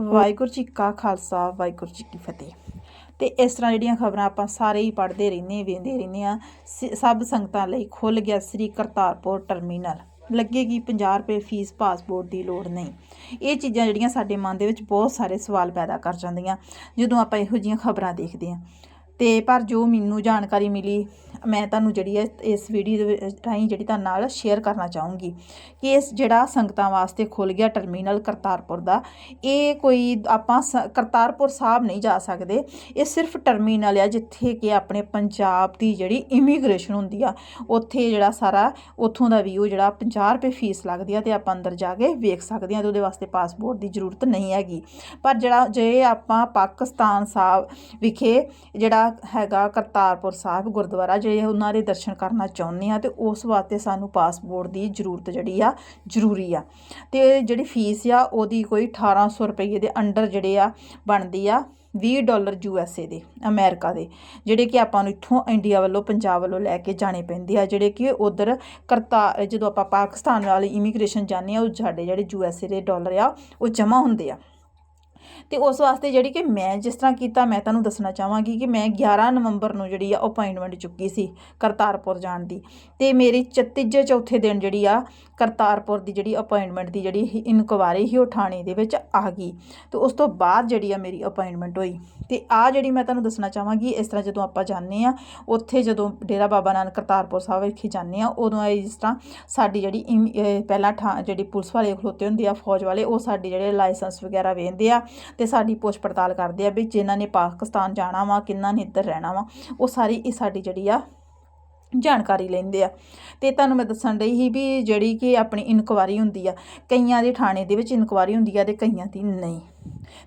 ਵਾਹਿਗੁਰੂ ਜੀ ਕਾ ਖਾਲਸਾ, ਵਾਹਿਗੁਰੂ ਜੀ ਕੀ ਫਤਿਹ। ਤੇ ਇਸ ਤਰ੍ਹਾਂ ਜਿਹੜੀਆਂ ਖਬਰਾਂ ਆਪਾਂ ਸਾਰੇ ਹੀ ਪੜ੍ਹਦੇ ਰਹਿੰਦੇ ਵੇਂਦੇ ਰਹਿੰਦੇ ਆ ਸਭ ਸੰਗਤਾਂ ਲਈ ਖੁੱਲ ਗਿਆ ਸ੍ਰੀ ਕਰਤਾਰਪੁਰ ਟਰਮੀਨਲ। ਲੱਗੇਗੀ 50 ਰੁਪਏ ਫੀਸ ਪਾਸਪੋਰਟ ਦੀ ਲੋੜ ਨਹੀਂ। ਇਹ ਚੀਜ਼ਾਂ ਜਿਹੜੀਆਂ ਸਾਡੇ ਮਨ ਦੇ ਵਿੱਚ ਬਹੁਤ ਸਾਰੇ ਸਵਾਲ ਪੈਦਾ ਕਰ ਜਾਂਦੀਆਂ, ਜਦੋਂ ਆਪਾਂ ਇਹੋ ਜਿਹੀਆਂ ਖਬਰਾਂ ਦੇਖਦੇ ਹਾਂ। ਤੇ ਪਰ ਜੋ ਮੈਨੂੰ ਜਾਣਕਾਰੀ ਮਿਲੀ ਮੈਂ ਤੁਹਾਨੂੰ ਜਿਹੜੀ ਹੈ ਇਸ ਵੀਡੀਓ ਦੇ ਰਾਹੀਂ ਜਿਹੜੀ ਤੁਹਾਡੇ ਨਾਲ ਸ਼ੇਅਰ ਕਰਨਾ ਚਾਹੂੰਗੀ ਕਿ ਇਸ ਜਿਹੜਾ ਸੰਗਤਾਂ ਵਾਸਤੇ ਖੁੱਲ ਗਿਆ ਟਰਮੀਨਲ ਕਰਤਾਰਪੁਰ ਦਾ, ਇਹ ਕੋਈ ਆਪਾਂ ਸ- ਕਰਤਾਰਪੁਰ ਸਾਹਿਬ ਨਹੀਂ ਜਾ ਸਕਦੇ। ਇਹ ਸਿਰਫ ਟਰਮੀਨਲ ਆ ਜਿੱਥੇ ਕਿ ਆਪਣੇ ਪੰਜਾਬ ਦੀ ਜਿਹੜੀ ਇਮੀਗ੍ਰੇਸ਼ਨ ਹੁੰਦੀ ਆ, ਉੱਥੇ ਜਿਹੜਾ ਸਾਰਾ, ਉੱਥੋਂ ਦਾ ਵੀਊ ਜਿਹੜਾ 50 ਰੁਪਏ ਫੀਸ ਲੱਗਦੀ ਆ ਤੇ ਆਪਾਂ ਅੰਦਰ ਜਾ ਕੇ ਵੇਖ ਸਕਦੇ ਆ ਤੇ ਉਹਦੇ ਵਾਸਤੇ ਪਾਸਪੋਰਟ ਦੀ ਜ਼ਰੂਰਤ ਨਹੀਂ ਹੈਗੀ। ਪਰ ਜਿਹੜਾ, ਜੇ ਆਪਾਂ ਪਾਕਿਸਤਾਨ ਸਾਹਿਬ ਵਿਖੇ ਜਿਹੜਾ ਹੈਗਾ ਕਰਤਾਰਪੁਰ ਸਾਹਿਬ ਗੁਰਦੁਆਰਾ ਜੇ ਉਹਨਾਂ ਦੇ ਦਰਸ਼ਨ ਕਰਨਾ ਚਾਹੁੰਦੇ ਆ ਤੇ ਉਸ ਵਾਸਤੇ ਸਾਨੂੰ ਪਾਸਪੋਰਟ ਦੀ ਜ਼ਰੂਰਤ ਜਿਹੜੀ ਆ, ਜ਼ਰੂਰੀ ਆ। ਤੇ ਜਿਹੜੀ ਫੀਸ ਆ, ਉਹਦੀ ਕੋਈ 1800 ਰੁਪਏ ਦੇ ਅੰਡਰ ਜਿਹੜੇ ਆ, ਬਣਦੀ ਆ 20 ਡਾਲਰ ਯੂ ਐਸ ਏ ਦੇ, ਅਮਰੀਕਾ ਦੇ, ਜਿਹੜੇ ਕਿ ਆਪਾਂ ਨੂੰ ਇੱਥੋਂ ਇੰਡੀਆ ਵੱਲੋਂ, ਪੰਜਾਬ ਵੱਲੋਂ ਲੈ ਕੇ ਜਾਣੇ ਪੈਂਦੇ ਆ, ਜਿਹੜੇ ਕਿ ਉਧਰ ਕਰਤਾ, ਜਦੋਂ ਆਪਾਂ ਪਾਕਿਸਤਾਨ ਵਾਲੀ ਇਮੀਗ੍ਰੇਸ਼ਨ ਜਾਂਦੇ ਆ, ਉਹ ਸਾਡੇ ਜਿਹੜੇ ਯੂ ਐਸ ਏ ਦੇ ਡਾਲਰ ਆ, ਉਹ ਜਮ੍ਹਾਂ ਹੁੰਦੇ ਆ। ਤੇ ਉਸ ਵਾਸਤੇ ਜਿਹੜੀ ਕਿ ਮੈਂ ਜਿਸ ਤਰ੍ਹਾਂ ਕੀਤਾ, ਮੈਂ ਤੁਹਾਨੂੰ ਦੱਸਣਾ ਚਾਹਾਂਗੀ ਕਿ ਮੈਂ 11 ਨਵੰਬਰ ਨੂੰ ਜਿਹੜੀ ਆ ਅਪਾਇੰਟਮੈਂਟ ਚੁੱਕੀ ਸੀ ਕਰਤਾਰਪੁਰ ਜਾਣ ਦੀ। ਤੇ ਮੇਰੀ ਚ- ਤੀਜੇ ਚੌਥੇ ਦਿਨ ਜਿਹੜੀ ਆ ਕਰਤਾਰਪੁਰ ਦੀ ਜਿਹੜੀ ਅਪਾਇੰਟਮੈਂਟ ਦੀ ਜਿਹੜੀ ਇਨਕੁਆਰੀ ਸੀ ਉਹ ਥਾਣੇ ਦੇ ਵਿੱਚ ਆ ਗਈ। ਤੇ ਉਸ ਤੋਂ ਬਾਅਦ ਜਿਹੜੀ ਆ ਮੇਰੀ ਅਪਾਇੰਟਮੈਂਟ ਹੋਈ। ਤੇ ਆ ਜਿਹੜੀ ਮੈਂ ਤੁਹਾਨੂੰ ਦੱਸਣਾ ਚਾਹਾਂਗੀ, ਇਸ ਤਰ੍ਹਾਂ ਜਦੋਂ ਆਪਾਂ ਜਾਂਦੇ ਆ, ਉੱਥੇ ਜਦੋਂ ਡੇਰਾ ਬਾਬਾ ਨਾਨਕ ਕਰਤਾਰਪੁਰ ਸਾਹਿਬ ਵਿਖੇ ਜਾਂਦੇ ਆ, ਉਦੋਂ ਇਹ ਜਿਸ ਤਰ੍ਹਾਂ ਸਾਡੀ ਜਿਹੜੀ ਇਮ- ਪਹਿਲਾਂ ਠਾ ਜਿਹੜੀ ਪੁਲਿਸ ਵਾਲੇ ਖਲੋਤੇ ਹੁੰਦੇ ਆ, ਫੌਜ ਵਾਲੇ, ਉਹ ਸਾਡੇ ਜਿਹੜੇ ਲਾਇਸੈਂਸ ਵਗੈਰਾ ਵੇਖਦੇ ਆ ਤੇ ਸਾਡੀ ਪੁੱਛ ਪੜਤਾਲ ਕਰਦੇ ਆ ਵੀ ਜਿਨ੍ਹਾਂ ਨੇ ਪਾਕਿਸਤਾਨ ਜਾਣਾ ਵਾ, ਕਿੰਨਾਂ ਨੇ ਇੱਧਰ ਰਹਿਣਾ ਵਾ, ਉਹ ਸਾਰੀ ਇਹ ਸਾਡੀ ਜਿਹੜੀ ਆ ਜਾਣਕਾਰੀ ਲੈਂਦੇ ਆ। ਤੇ ਤੁਹਾਨੂੰ ਮੈਂ ਦੱਸਣ ਡਈ ਸੀ ਵੀ ਜਿਹੜੀ ਕਿ ਆਪਣੀ ਇਨਕੁਆਰੀ ਹੁੰਦੀ ਆ, ਕਈਆਂ ਦੇ ਥਾਣੇ ਦੇ ਵਿੱਚ ਇਨਕੁਆਰੀ ਹੁੰਦੀ ਆ ਤੇ ਕਈਆਂ ਦੀ ਨਹੀਂ।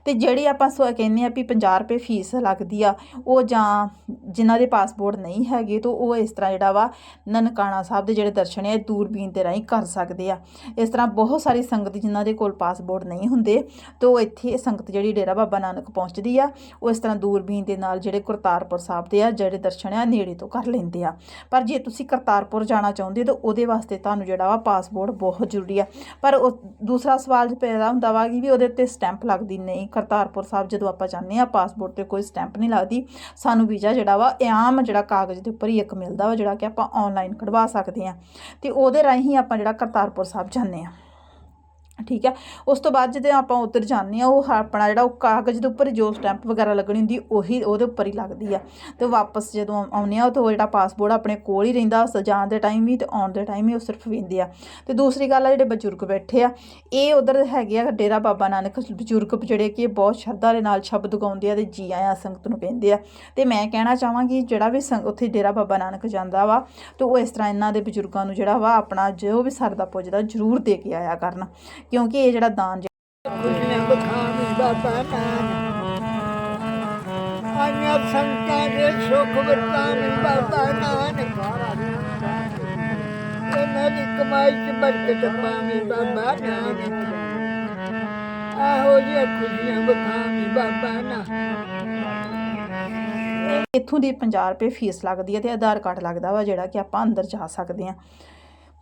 ਤੇ ਜਿਹੜੀ ਆਪਾਂ ਸੋ ਕਹਿੰਦੇ ਆ ਵੀ 50 ਰੁਪਏ ਫੀਸ ਲੱਗਦੀ ਆ, ਉਹ ਜਾਂ ਜਿਨ੍ਹਾਂ ਦੇ ਪਾਸਪੋਰਟ ਨਹੀਂ ਹੈਗੇ, ਤਾਂ ਉਹ ਇਸ ਤਰ੍ਹਾਂ ਜਿਹੜਾ ਵਾ ਨਨਕਾਣਾ ਸਾਹਿਬ ਦੇ ਜਿਹੜੇ ਦਰਸ਼ਨ ਆ, ਇਹ ਦੂਰਬੀਨ ਦੇ ਰਾਹੀਂ ਕਰ ਸਕਦੇ ਆ। ਇਸ ਤਰ੍ਹਾਂ ਬਹੁਤ ਸਾਰੀ ਸੰਗਤ ਜਿਨ੍ਹਾਂ ਦੇ ਕੋਲ ਪਾਸਪੋਰਟ ਨਹੀਂ ਹੁੰਦੇ, ਤਾਂ ਉਹ ਇੱਥੇ ਸੰਗਤ ਜਿਹੜੀ ਡੇਰਾ ਬਾਬਾ ਨਾਨਕ ਪਹੁੰਚਦੀ ਆ, ਉਹ ਇਸ ਤਰ੍ਹਾਂ ਦੂਰਬੀਨ ਦੇ ਨਾਲ ਜਿਹੜੇ ਕਰਤਾਰਪੁਰ ਸਾਹਿਬ ਦੇ ਆ, ਜਿਹੜੇ ਦਰਸ਼ਨ ਆ, ਨੇੜੇ ਤੋਂ ਕਰ ਲੈਂਦੇ ਆ। ਪਰ ਜੇ ਤੁਸੀਂ ਕਰਤਾਰਪੁਰ ਜਾਣਾ ਚਾਹੁੰਦੇ ਤਾਂ ਉਹਦੇ ਵਾਸਤੇ ਤੁਹਾਨੂੰ ਜਿਹੜਾ ਵਾ ਪਾਸਪੋਰਟ ਬਹੁਤ ਜ਼ਰੂਰੀ ਆ। ਪਰ ਉਹ ਦੂਸਰਾ ਸਵਾਲ ਪੈਦਾ ਹੁੰਦਾ ਵਾ ਕਿ ਵੀ ਉਹਦੇ ਉੱਤੇ ਸਟੈਂਪ ਲੱਗਦੀ ਨਹੀਂ ਕਰਤਾਰਪੁਰ ਸਾਹਿਬ, ਜਦੋਂ ਆਪਾਂ ਜਾਂਦੇ ਆ ਪਾਸਪੋਰਟ ਤੇ ਕੋਈ ਸਟੈਂਪ ਨਹੀਂ ਲੱਗਦੀ। ਸਾਨੂੰ ਵੀਜ਼ਾ ਜਿਹੜਾ ਵਾ ਆਮ ਜਿਹੜਾ ਕਾਗਜ਼ ਦੇ ਉੱਪਰ ਹੀ ਇੱਕ ਮਿਲਦਾ ਵਾ, ਜਿਹੜਾ ਕਿ ਆਪਾਂ ਆਨਲਾਈਨ ਕਢਵਾ ਸਕਦੇ ਆ ਤੇ ਉਹਦੇ ਰਾਹੀਂ ਆਪਾਂ ਜਿਹੜਾ ਕਰਤਾਰਪੁਰ ਸਾਹਿਬ ਜਾਂਦੇ ਆ ਠੀਕ ਹੈ। ਉਸ ਤੋਂ ਬਾਅਦ ਜਦੋਂ ਆਪਾਂ ਉੱਧਰ ਜਾਂਦੇ ਆ ਉਹ ਆਪਣਾ ਜਿਹੜਾ ਉਹ ਕਾਗਜ਼ ਦੇ ਉੱਪਰ ਜੋ ਸਟੈਂਪ ਵਗੈਰਾ ਲੱਗਣੀ ਹੁੰਦੀ, ਉਹੀ ਉਹਦੇ ਉੱਪਰ ਹੀ ਲੱਗਦੀ ਆ। ਤੇ ਵਾਪਸ ਜਦੋਂ ਆਉਂਦੇ ਆ ਤਾਂ ਉਹ ਜਿਹੜਾ ਪਾਸਪੋਰਟ ਆਪਣੇ ਕੋਲ ਹੀ ਰਹਿੰਦਾ ਸ- ਦੇ ਟਾਈਮ ਵੀ ਤੇ ਆਉਣ ਦੇ ਟਾਈਮ ਵੀ ਉਹ ਸਿਰਫ ਵੇਂਦੇ ਆ। ਤੇ ਦੂਸਰੀ ਗੱਲ ਆ, ਜਿਹੜੇ ਬਜ਼ੁਰਗ ਬੈਠੇ ਆ, ਇਹ ਉਧਰ ਹੈਗੇ ਆ ਡੇਰਾ ਬਾਬਾ ਨਾਨਕ ਬਜ਼ੁਰਗ ਜਿਹੜੇ ਕਿ ਬਹੁਤ ਸ਼ਰਧਾ ਦੇ ਨਾਲ ਸ਼ਬਦ ਗਾਉਂਦੇ ਆ ਤੇ ਜੀ ਆਇਆਂ ਸੰਗਤ ਨੂੰ ਕਹਿੰਦੇ ਆ। ਤੇ ਮੈਂ ਕਹਿਣਾ ਚਾਹਾਂਗੀ, ਜਿਹੜਾ ਵੀ ਸੰਗ, ਉੱਥੇ ਡੇਰਾ ਬਾਬਾ ਨਾਨਕ ਜਾਂਦਾ ਵਾ, ਤੇ ਉਹ ਇਸ ਤਰ੍ਹਾਂ ਇਹਨਾਂ ਦੇ ਬਜ਼ੁਰਗਾਂ ਨੂੰ ਜਿਹੜਾ ਵਾ ਆਪਣਾ ਜੋ ਵੀ ਸਰਦਾ ਪੁੱਜਦਾ ਜ਼ਰੂਰ ਦੇ ਕੇ ਆਇਆ ਕਰਨ। ਕਿਉਂਕਿ ਇਹ ਜਿਹੜਾ ਦਾਨ ਖੁਸ਼ੀਆਂ ਬਖਾਨੀ ਬਾਬਾ ਨਾਨਕ ਆਈਆਂ ਸੰਤਾਂ ਦੇ ਸੁਖ ਵਰਤਾਨੀ ਬਾਬਾ ਨਾਨਕ ਇਹਨਾਂ ਦੀ ਕਮਾਈ ਚ ਬਰਕਤ ਪਾਵੀ ਬਾਬਾ ਨਾਨਕ। ਆਹੋ ਜੀ ਖੁਸ਼ੀਆਂ ਬਖਾਨੀ ਬਾਬਾ ਨਾਨਕ। ਇੱਥੋਂ ਦੀ 50 ਰੁਪਏ ਫੀਸ ਲੱਗਦੀ ਹੈ ਤੇ ਆਧਾਰ ਕਾਰਡ ਲੱਗਦਾ ਵਾ ਜਿਹੜਾ ਕਿ ਆਪਾਂ ਅੰਦਰ ਜਾ ਸਕਦੇ ਹਾਂ।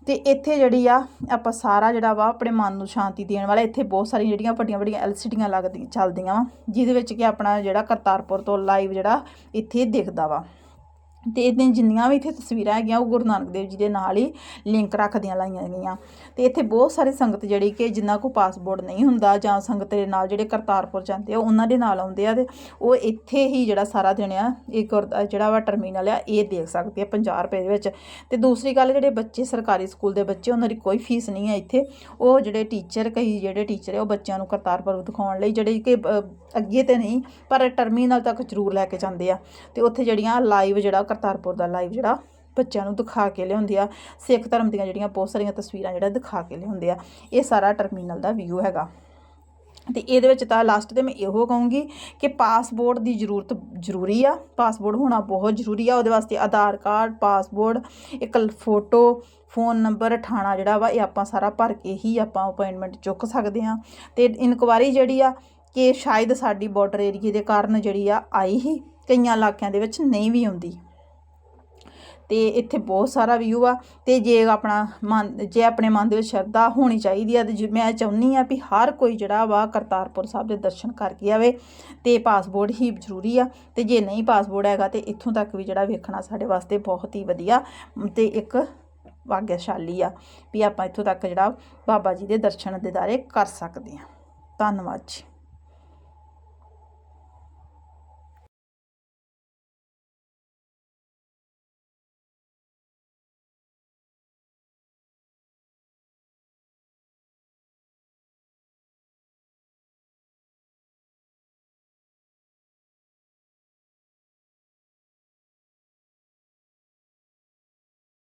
ਤੇ ਇੱਥੇ ਜਿਹੜੀ ਆ, ਆਪਾਂ ਸਾਰਾ ਜਿਹੜਾ ਵਾ ਆਪਣੇ ਮਨ ਨੂੰ ਸ਼ਾਂਤੀ ਦੇਣ ਵਾਲਾ, ਇੱਥੇ ਬਹੁਤ ਸਾਰੀਆਂ ਜਿਹੜੀਆਂ ਵੱਡੀਆਂ ਵੱਡੀਆਂ ਐਲਸੀਡੀਆਂ ਲੱਗਦੀਆਂ ਚੱਲਦੀਆਂ ਵਾ, ਜਿਹਦੇ ਵਿੱਚ ਕਿ ਆਪਣਾ ਜਿਹੜਾ ਕਰਤਾਰਪੁਰ ਤੋਂ ਲਾਈਵ ਜਿਹੜਾ ਇੱਥੇ ਦਿਖਦਾ ਵਾ। ਤੇ ਇਹਦੇ ਜਿੰਨੀਆਂ ਵੀ ਇੱਥੇ ਤਸਵੀਰਾਂ ਹੈਗੀਆਂ, ਉਹ ਗੁਰੂ ਨਾਨਕ ਦੇਵ ਜੀ ਦੇ ਨਾਲ ਹੀ ਲਿੰਕ ਰੱਖਦੀਆਂ ਲਾਈਆਂ ਗਈਆਂ। ਤੇ ਇੱਥੇ ਬਹੁਤ ਸਾਰੇ ਸੰਗਤ ਜਿਹੜੀ ਕਿ ਜਿਨ੍ਹਾਂ ਕੋਲ ਪਾਸਪੋਰਟ ਨਹੀਂ ਹੁੰਦਾ ਜਾਂ ਸੰਗਤ ਦੇ ਨਾਲ ਜਿਹੜੇ ਕਰਤਾਰਪੁਰ ਜਾਂਦੇ ਆ ਉਹਨਾਂ ਦੇ ਨਾਲ ਆਉਂਦੇ ਆ ਤੇ ਉਹ ਇੱਥੇ ਹੀ ਜਿਹੜਾ ਸਾਰਾ ਦਿਨ ਆ, ਇਹ ਗੁਰ- ਜਿਹੜਾ ਵਾ ਟਰਮੀਨਲ ਆ, ਇਹ ਦੇਖ ਸਕਦੇ ਆ 50 ਰੁਪਏ ਦੇ ਵਿੱਚ। ਤੇ ਦੂਸਰੀ ਗੱਲ, ਜਿਹੜੇ ਬੱਚੇ ਸਰਕਾਰੀ ਸਕੂਲ ਦੇ ਬੱਚੇ, ਉਹਨਾਂ ਦੀ ਕੋਈ ਫੀਸ ਨਹੀਂ ਹੈ ਇੱਥੇ। ਉਹ ਜਿਹੜੇ ਟੀਚਰ ਕਈ ਜਿਹੜੇ ਟੀਚਰ ਆ, ਉਹ ਬੱਚਿਆਂ ਨੂੰ ਕਰਤਾਰਪੁਰ ਦਿਖਾਉਣ ਲਈ ਜਿਹੜੇ ਕਿ ਅੱਗੇ ਤੇ ਨਹੀਂ, ਪਰ ਟਰਮੀਨਲ ਤੱਕ ਜ਼ਰੂਰ ਲੈ ਕੇ ਜਾਂਦੇ ਆ। ਤੇ ਉੱਥੇ ਜਿਹੜੀਆਂ ਲਾਈਵ ਜਿਹੜਾ ਕਰਤਾਰਪੁਰ ਦਾ ਲਾਈਵ ਜਿਹੜਾ ਬੱਚਿਆਂ ਨੂੰ ਦਿਖਾ ਕੇ ਲਿਆਉਂਦੇ ਆ। ਸਿੱਖ ਧਰਮ ਦੀਆਂ ਜਿਹੜੀਆਂ ਬਹੁਤ ਸਾਰੀਆਂ ਤਸਵੀਰਾਂ ਜਿਹੜਾ ਦਿਖਾ ਕੇ ਲਿਆਉਂਦੇ ਆ। ਇਹ ਸਾਰਾ ਟਰਮੀਨਲ ਦਾ ਵਿਊ ਹੈਗਾ। ਤੇ ਇਹਦੇ ਵਿੱਚ ਤਾਂ ਲਾਸਟ ਤੇ ਮੈਂ ਇਹੋ ਕਹੂੰਗੀ ਕਿ ਪਾਸਪੋਰਟ ਦੀ ਜ਼ਰੂਰਤ ਜ਼ਰੂਰੀ ਆ। ਪਾਸਪੋਰਟ ਹੋਣਾ ਬਹੁਤ ਜ਼ਰੂਰੀ ਆ। ਉਹਦੇ ਵਾਸਤੇ ਆਧਾਰ ਕਾਰਡ ਪਾਸਪੋਰਟ ਇੱਕ ਫੋਟੋ ਫੋਨ ਨੰਬਰ ਠਾਣਾ ਜਿਹੜਾ ਵਾ, ਇਹ ਆਪਾਂ ਸਾਰਾ ਭਰ ਕੇ ਹੀ ਆਪਾਂ ਅਪਾਇੰਟਮੈਂਟ ਚੁੱਕ ਸਕਦੇ ਹਾਂ। ਤੇ ਇਨਕੁਆਰੀ ਜਿਹੜੀ ਆ ਕਿ ਸ਼ਾਇਦ ਸਾਡੀ ਬਾਰਡਰ ਏਰੀਏ ਦੇ ਕਾਰਨ ਜਿਹੜੀ ਆ ਆਈ ਹੀ। ਕਈਆਂ ਇਲਾਕਿਆਂ ਦੇ ਵਿੱਚ ਨਹੀਂ ਵੀ ਆਉਂਦੀ। ਅਤੇ ਇੱਥੇ ਬਹੁਤ ਸਾਰਾ ਵਿਊ ਆ ਅਤੇ ਜੇ ਆਪਣਾ ਮਨ, ਜੇ ਆਪਣੇ ਮਨ ਦੇ ਵਿੱਚ ਸ਼ਰਧਾ ਹੋਣੀ ਚਾਹੀਦੀ ਆ ਅਤੇ ਜੇ- ਮੈਂ ਚਾਹੁੰਦੀ ਆ ਵੀ ਹਰ ਕੋਈ ਜਿਹੜਾ ਵਾ ਕਰਤਾਰਪੁਰ ਸਾਹਿਬ ਦੇ ਦਰਸ਼ਨ ਕਰਕੇ ਆਵੇ ਅਤੇ ਪਾਸਪੋਰਟ ਹੀ ਜ਼ਰੂਰੀ ਆ ਅਤੇ ਜੇ ਨਹੀਂ ਪਾਸਪੋਰਟ ਹੈਗਾ ਤੇ ਇੱਥੋਂ ਤੱਕ ਵੀ ਜਿਹੜਾ ਵੇਖਣਾ ਸਾਡੇ ਵਾਸਤੇ ਬਹੁਤ ਹੀ ਵਧੀਆ ਤੇ ਇੱਕ ਭਾਗਿਆਸ਼ਾਲੀ ਆ ਵੀ ਆਪਾਂ ਇੱਥੋਂ ਤੱਕ ਜਿਹੜਾ ਬਾਬਾ ਜੀ ਦੇ ਦਰਸ਼ਨ ਦਿਦਾਰੇ ਕਰ ਸਕਦੇ ਆ। ਧੰਨਵਾਦ ਜੀ।